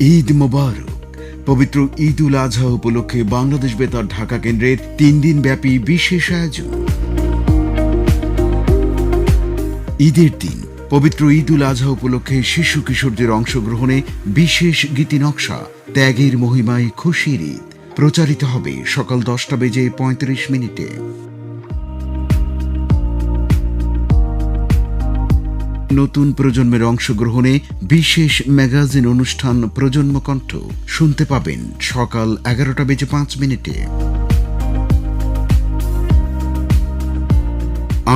ঈদ মোবারক। পবিত্র ঈদ উল আজহা উপলক্ষে বাংলাদেশ বেতার ঢাকা কেন্দ্রের তিন দিন ব্যাপী বিশেষ আয়োজন। ঈদের দিন পবিত্র ঈদ উল আজহা উপলক্ষে শিশু কিশোরদের অংশগ্রহণে বিশেষ গীতি নকশা, ত্যাগের মহিমায় খুশির ঈদ। প্রচারিত হবে সকাল দশটা বেজে পঁয়ত্রিশ মিনিটে। নতুন প্রজন্মের অংশগ্রহণে বিশেষ ম্যাগাজিন অনুষ্ঠান প্রজন্ম কণ্ঠ। শুনতে পাবেন সকাল এগারোটা বেজে পাঁচ মিনিটে।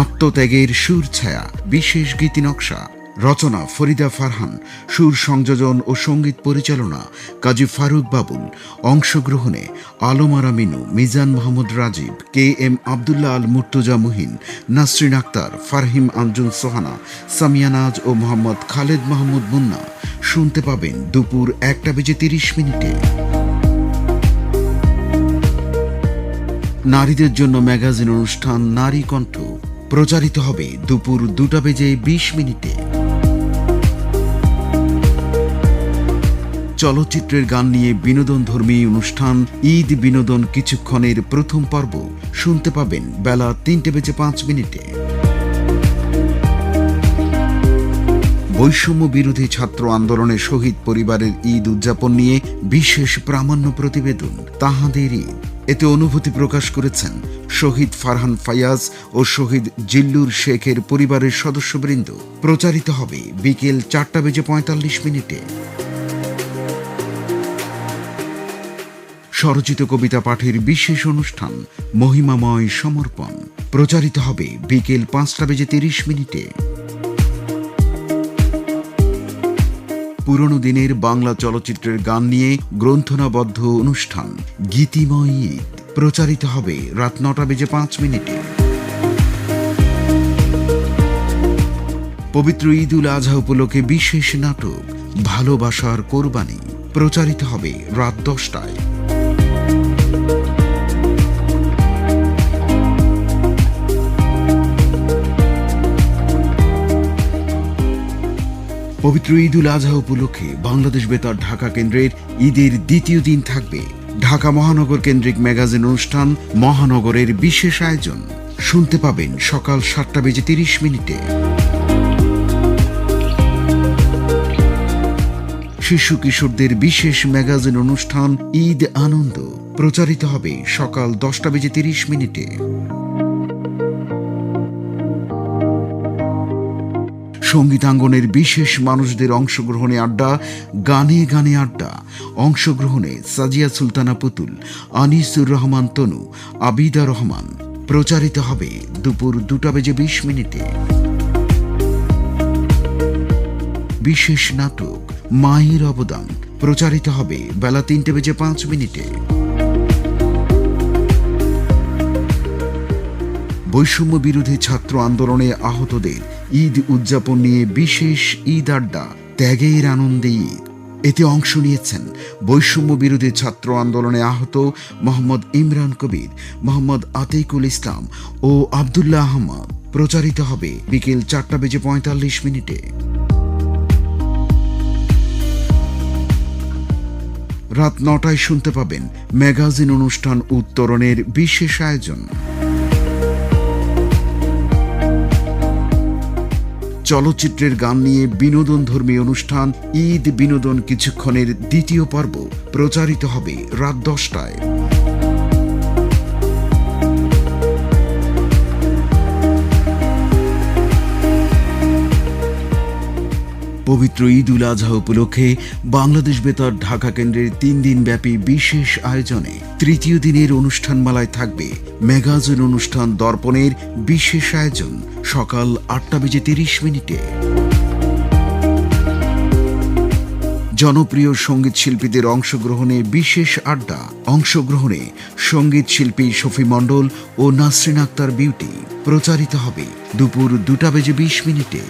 আত্মত্যাগের সুর ছায়া, বিশেষ গীতি নকশা রচনা ফরিদা ফারহান, সুর সংযোজন ও সংগীত পরিচালনা কাজী ফারুক বাবুল, অংশগ্রহণে আলমারা মিনু, মিজান মোহাম্মদ রাজীব, কে এম আবদুল্লাহ আল মুর্তুজা মুহিন, নাসরিন আক্তার, ফারহিম আঞ্জুল সোহানা সামিয়ানাজ ও মোহাম্মদ খালেদ মাহমুদ মুন্না। শুনতে পাবেন দুপুর একটা বেজে তিরিশ মিনিটে। নারীদের জন্য ম্যাগাজিন অনুষ্ঠান নারী কণ্ঠ। প্রচারিত হবে দুপুর দুটা বেজে বিশ মিনিটে। চলচ্চিত্রের গান নিয়ে বিনোদন ধর্মী অনুষ্ঠান ঈদ বিনোদন কিছুক্ষণের প্রথম পর্ব। শুনতে পাবেন বেলা তিনটে বেজে পাঁচ মিনিটে। বৈষম্য বিরোধী ছাত্র আন্দোলনে শহীদ পরিবারের ঈদ উদযাপন নিয়ে বিশেষ প্রামাণ্য প্রতিবেদন তাহাদের ঈদ। এতে অনুভূতি প্রকাশ করেছেন শহীদ ফারহান ফায়াজ ও শহীদ জিল্লুর শেখের পরিবারের সদস্যবৃন্দ। প্রচারিত হবে বিকেল চারটা বেজে পঁয়তাল্লিশ মিনিটে। স্বরচিত কবিতা পাঠের বিশেষ অনুষ্ঠান মহিমাময় সমর্পণ। প্রচারিত হবে বিকেল পাঁচটা বেজে তিরিশ মিনিটে। পুরনো দিনের বাংলা চলচ্চিত্রের গান নিয়ে গ্রন্থনাবদ্ধ অনুষ্ঠান, গীতিময় ঈদ। প্রচারিত হবে রাত নটা বেজে পাঁচ মিনিটে। পবিত্র ঈদ উল আজহা উপলক্ষে বিশেষ নাটক, ভালোবাসার কোরবানি। প্রচারিত হবে রাত দশটায়। পবিত্র ঈদ উল আজহা উপলক্ষে বাংলাদেশ বেতার ঢাকা কেন্দ্রের ঈদের দ্বিতীয় দিন থাকবে ঢাকা মহানগর কেন্দ্রিক ম্যাগাজিন অনুষ্ঠান, মহানগরের বিশেষ আয়োজন। শুনতে পাবেন সকাল সাতটা বেজে তিরিশ মিনিটে। শিশু কিশোরদের বিশেষ ম্যাগাজিন অনুষ্ঠান ঈদ আনন্দ। প্রচারিত হবে সকাল দশটা বেজে তিরিশ মিনিটে। সঙ্গীতাঙ্গনের বিশেষ মানুষদের অংশগ্রহণে আড্ডা, গানে গানে আড্ডা। অংশগ্রহণে সাজিয়া সুলতানা পুতুল, আনিসুর রহমান তনু, আবিদা রহমান। প্রচারিত হবে দুপুর দুটা বেজে বিশ মিনিটে। বিশেষ নাটক, মায়ের অবদান। প্রচারিত হবে বেলা তিনটে বেজে পাঁচ মিনিটে। বৈষম্য বিরোধী ছাত্র আন্দোলনে আহতদের ঈদ উদযাপন নিয়ে বিশেষ ঈদ আড্ডা, ত্যাগের আনন্দে ঈদ। এতে অংশ নিয়েছেন বৈষম্য বিরোধী ছাত্র আন্দোলনে আহত মোহাম্মদ ইমরান কবির, মোহাম্মদ আতিকুল ইসলাম ও আবদুল্লাহ আহমদ। প্রচারিত হবে বিকেল চারটা বেজে পঁয়তাল্লিশ মিনিটে। রাত নটায় শুনতে পাবেন ম্যাগাজিন অনুষ্ঠান উত্তরণের বিশেষ আয়োজন। চলচ্চিত্রের গান নিয়ে বিনোদন ধর্মী অনুষ্ঠান ঈদ বিনোদন কিছুক্ষণের দ্বিতীয় পর্ব প্রচারিত হবে রাত দশটায়। পবিত্র ঈদ উল আজহা উপলক্ষে বাংলাদেশ বেতার ঢাকা কেন্দ্রের তিন দিন ব্যাপী বিশেষ আয়োজনে তৃতীয় দিনের অনুষ্ঠানমালায় থাকবে ম্যাগাজিন অনুষ্ঠান দর্পণের বিশেষ আয়োজন সকাল আটটা বেজে তিরিশ মিনিটে। জনপ্রিয় সংগীত শিল্পীদের অংশগ্রহণে বিশেষ আড্ডা, অংশগ্রহণে সংগীত শিল্পী শফি মণ্ডল ও নাসরিন আক্তার বিউটি প্রচারিত হবে দুপুর দুটা বেজে বিশ মিনিটে।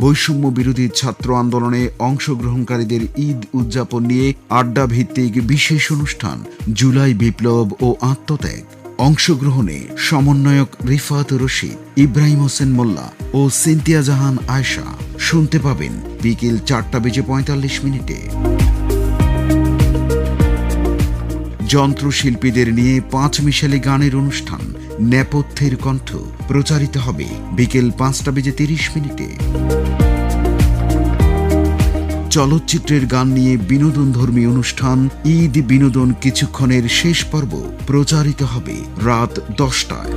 বৈষম্য বিরোধী ছাত্র আন্দোলনে অংশগ্রহণকারীদের ঈদ উদযাপন নিয়ে আড্ডা ভিত্তিক বিশেষ অনুষ্ঠান, জুলাই বিপ্লব ও আত্মত্যাগ। অংশগ্রহণে সমন্বয়ক রিফাত রশিদ, ইব্রাহিম হোসেন মোল্লা ও সিনতিয়া জাহান আয়শা। শুনতে পাবেন বিকেল চারটা বেজে পঁয়তাল্লিশ মিনিটে। যন্ত্রশিল্পীদের নিয়ে পাঁচ মিশালি গানের অনুষ্ঠান নেপথ্যের কণ্ঠ প্রচারিত হবে বিকেল পাঁচটা বেজে তিরিশ মিনিটে। চলচ্চিত্রের গান নিয়ে বিনোদন ধর্মী অনুষ্ঠান ঈদ বিনোদন কিছুক্ষণের শেষ পর্ব প্রচারিত হবে রাত দশটায়।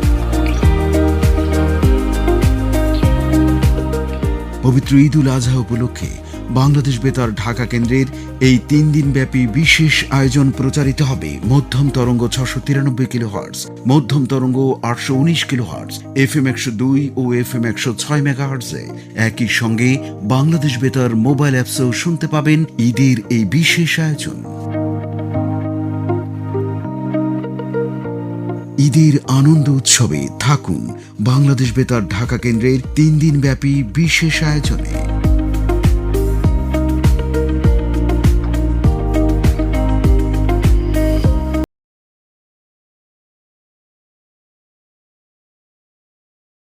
পবিত্র ঈদ উল আজহা উপলক্ষে বাংলাদেশ বেতার ঢাকা কেন্দ্রের এই তিন দিন ব্যাপী বিশেষ আয়োজন প্রচারিত হবে মধ্যম তরঙ্গ ছশো তিরানব্বই কিলো হার্টস মধ্যম তরঙ্গ আটশো উনিশ কিলো হার্টস এফ এম একশো দুই ও এফ এম একশো ছয় মেগা হার্টসে একই সঙ্গে বাংলাদেশ বেতার মোবাইল অ্যাপসেও শুনতে পাবেন ঈদের এই বিশেষ আয়োজন। ঈদের আনন্দ উৎসবে থাকুন বাংলাদেশ বেতার ঢাকা কেন্দ্রের তিন দিন ব্যাপী বিশেষ আয়োজনে।